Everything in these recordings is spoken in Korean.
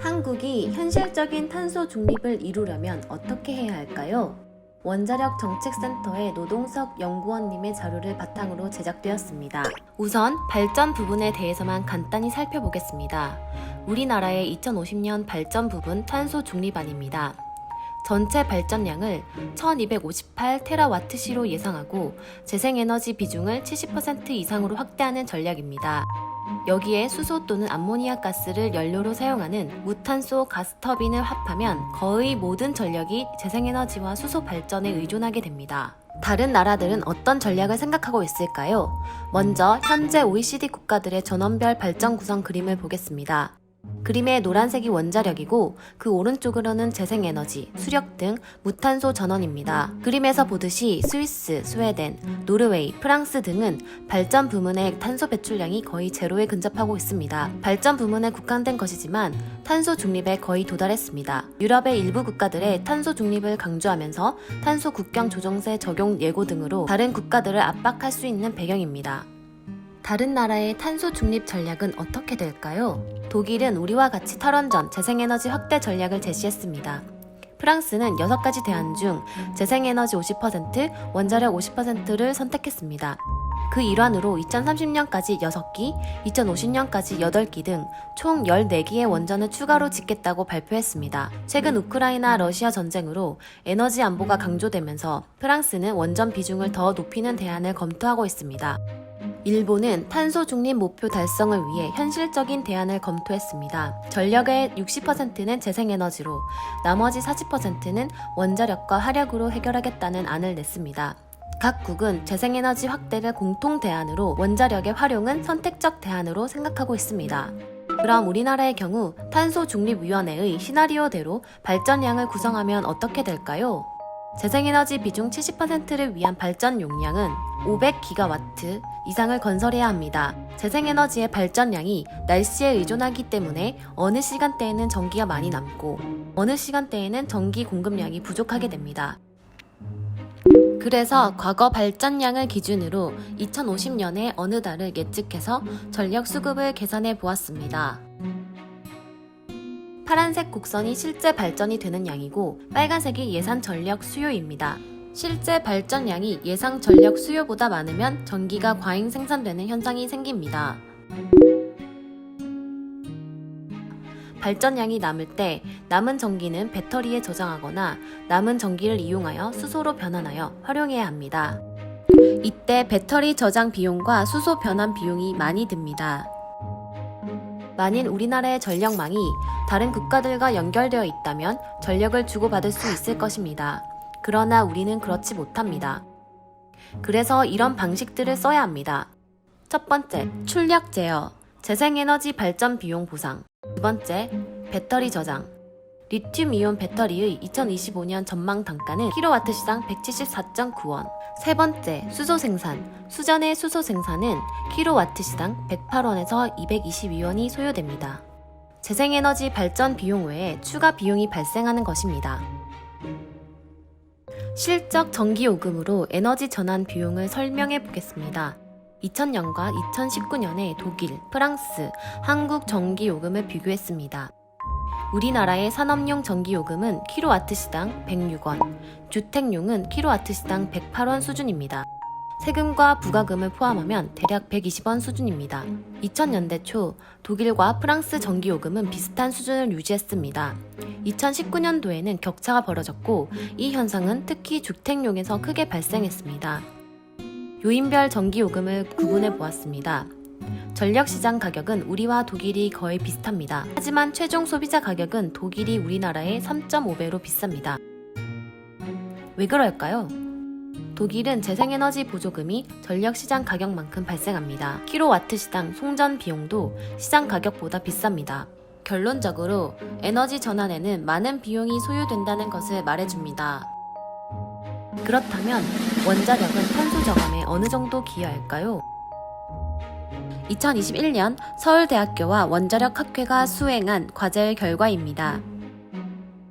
한국이 현실적인 탄소 중립을 이루려면 어떻게 해야 할까요? 원자력 정책센터의 노동석 연구원님의 자료를 바탕으로 제작되었습니다. 우선 발전 부분에 대해서만 간단히 살펴보겠습니다. 우리나라의 2050년 발전 부분 탄소 중립안입니다. 전체 발전량을 1258 테라와트시로 예상하고 재생에너지 비중을 70% 이상으로 확대하는 전략입니다. 여기에 수소 또는 암모니아 가스를 연료로 사용하는 무탄소 가스터빈을 합하면 거의 모든 전력이 재생에너지와 수소 발전에 의존하게 됩니다. 다른 나라들은 어떤 전략을 생각하고 있을까요? 먼저 현재 OECD 국가들의 전원별 발전 구성 그림을 보겠습니다. 그림의 노란색이 원자력이고 그 오른쪽으로는 재생에너지, 수력 등 무탄소 전원입니다. 그림에서 보듯이 스위스, 스웨덴, 노르웨이, 프랑스 등은 발전 부문의 탄소 배출량이 거의 제로에 근접하고 있습니다. 발전 부문에 국한된 것이지만 탄소 중립에 거의 도달했습니다. 유럽의 일부 국가들의 탄소 중립을 강조하면서 탄소 국경 조정세 적용 예고 등으로 다른 국가들을 압박할 수 있는 배경입니다. 다른 나라의 탄소 중립 전략은 어떻게 될까요? 독일은 우리와 같이 탈원전, 재생에너지 확대 전략을 제시했습니다. 프랑스는 6가지 대안 중 재생에너지 50%, 원자력 50%를 선택했습니다. 그 일환으로 2030년까지 6기, 2050년까지 8기 등 총 14기의 원전을 추가로 짓겠다고 발표했습니다. 최근 우크라이나 러시아 전쟁으로 에너지 안보가 강조되면서 프랑스는 원전 비중을 더 높이는 대안을 검토하고 있습니다. 일본은 탄소 중립 목표 달성을 위해 현실적인 대안을 검토했습니다. 전력의 60%는 재생에너지로 나머지 40%는 원자력과 화력으로 해결하겠다는 안을 냈습니다. 각국은 재생에너지 확대를 공통 대안으로 원자력의 활용은 선택적 대안으로 생각하고 있습니다. 그럼 우리나라의 경우 탄소 중립위원회의 시나리오대로 발전량을 구성하면 어떻게 될까요? 재생에너지 비중 70%를 위한 발전 용량은 500기가와트 이상을 건설해야 합니다. 재생에너지의 발전량이 날씨에 의존하기 때문에 어느 시간대에는 전기가 많이 남고 어느 시간대에는 전기 공급량이 부족하게 됩니다. 그래서 과거 발전량을 기준으로 2050년에 어느 달을 예측해서 전력 수급을 계산해 보았습니다. 파란색 곡선이 실제 발전이 되는 양이고 빨간색이 예산 전력 수요입니다. 실제 발전량이 예상 전력 수요보다 많으면 전기가 과잉 생산되는 현상이 생깁니다. 발전량이 남을 때 남은 전기는 배터리에 저장하거나 남은 전기를 이용하여 수소로 변환하여 활용해야 합니다. 이때 배터리 저장 비용과 수소 변환 비용이 많이 듭니다. 만일 우리나라의 전력망이 다른 국가들과 연결되어 있다면 전력을 주고받을 수 있을 것입니다. 그러나 우리는 그렇지 못합니다. 그래서 이런 방식들을 써야 합니다. 첫 번째, 출력 제어, 재생에너지 발전 비용 보상. 두 번째, 배터리 저장. 리튬 이온 배터리의 2025년 전망 단가는 킬로와트 시당 174.9원. 세 번째, 수소 생산. 수전의 수소 생산은 킬로와트 시당 108원에서 222원이 소요됩니다. 재생에너지 발전 비용 외에 추가 비용이 발생하는 것입니다. 실적 전기요금으로 에너지 전환 비용을 설명해 보겠습니다. 2000년과 2019년에 독일, 프랑스, 한국 전기요금을 비교했습니다. 우리나라의 산업용 전기요금은 킬로와트 시당 106원, 주택용은 킬로와트 시당 108원 수준입니다. 세금과 부가금을 포함하면 대략 120원 수준입니다. 2000년대 초 독일과 프랑스 전기요금은 비슷한 수준을 유지했습니다. 2019년도에는 격차가 벌어졌고 이 현상은 특히 주택용에서 크게 발생했습니다. 요인별 전기요금을 구분해 보았습니다. 전력시장 가격은 우리와 독일이 거의 비슷합니다. 하지만 최종 소비자 가격은 독일이 우리나라의 3.5배로 비쌉니다. 왜 그럴까요? 독일은 재생에너지 보조금이 전력시장 가격만큼 발생합니다. 킬로와트 시당 송전 비용도 시장 가격보다 비쌉니다. 결론적으로 에너지 전환에는 많은 비용이 소요된다는 것을 말해줍니다. 그렇다면 원자력은 탄소 저감에 어느 정도 기여할까요? 2021년 서울대학교와 원자력 학회가 수행한 과제의 결과입니다.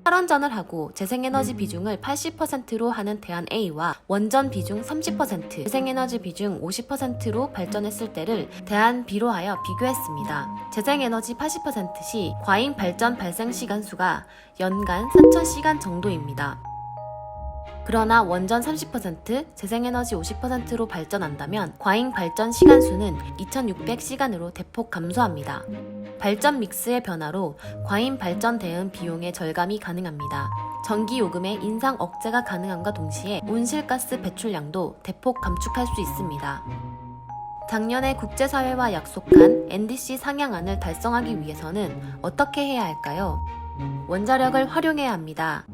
탈원전을 하고 재생에너지 비중을 80%로 하는 대안 A와 원전 비중 30%, 재생에너지 비중 50%로 발전했을 때를 대안 B로 하여 비교했습니다. 재생에너지 80%시 과잉 발전 발생 시간 수가 연간 4,000시간 정도입니다. 그러나 원전 30%, 재생에너지 50%로 발전한다면 과잉 발전 시간 수는 2,600시간으로 대폭 감소합니다. 발전 믹스의 변화로 과잉 발전 대응 비용의 절감이 가능합니다. 전기 요금의 인상 억제가 가능함과 동시에 온실가스 배출량도 대폭 감축할 수 있습니다. 작년에 국제사회와 약속한 NDC 상향안을 달성하기 위해서는 어떻게 해야 할까요? 원자력을 활용해야 합니다.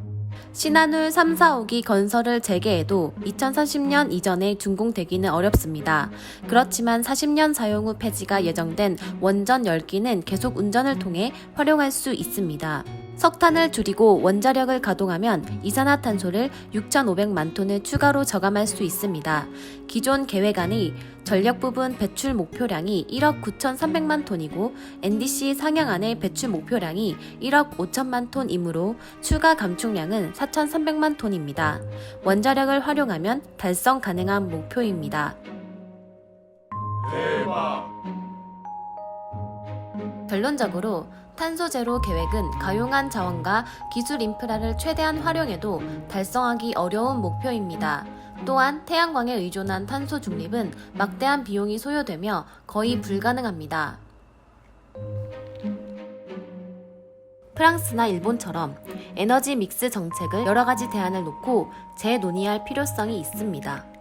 신한울 3, 4호기 건설을 재개해도 2030년 이전에 준공되기는 어렵습니다. 그렇지만 40년 사용 후 폐지가 예정된 원전 10기는 계속 운전을 통해 활용할 수 있습니다. 석탄을 줄이고 원자력을 가동하면 이산화탄소를 6,500만 톤을 추가로 저감할 수 있습니다. 기존 계획안의 전력 부분 배출 목표량이 1억 9,300만 톤이고 NDC 상향안의 배출 목표량이 1억 5천만 톤이므로 추가 감축량은 4,300만 톤입니다. 원자력을 활용하면 달성 가능한 목표입니다. 결론적으로 탄소 제로 계획은 가용한 자원과 기술 인프라를 최대한 활용해도 달성하기 어려운 목표입니다. 또한 태양광에 의존한 탄소 중립은 막대한 비용이 소요되며 거의 불가능합니다. 프랑스나 일본처럼 에너지 믹스 정책을 여러 가지 대안을 놓고 재논의할 필요성이 있습니다.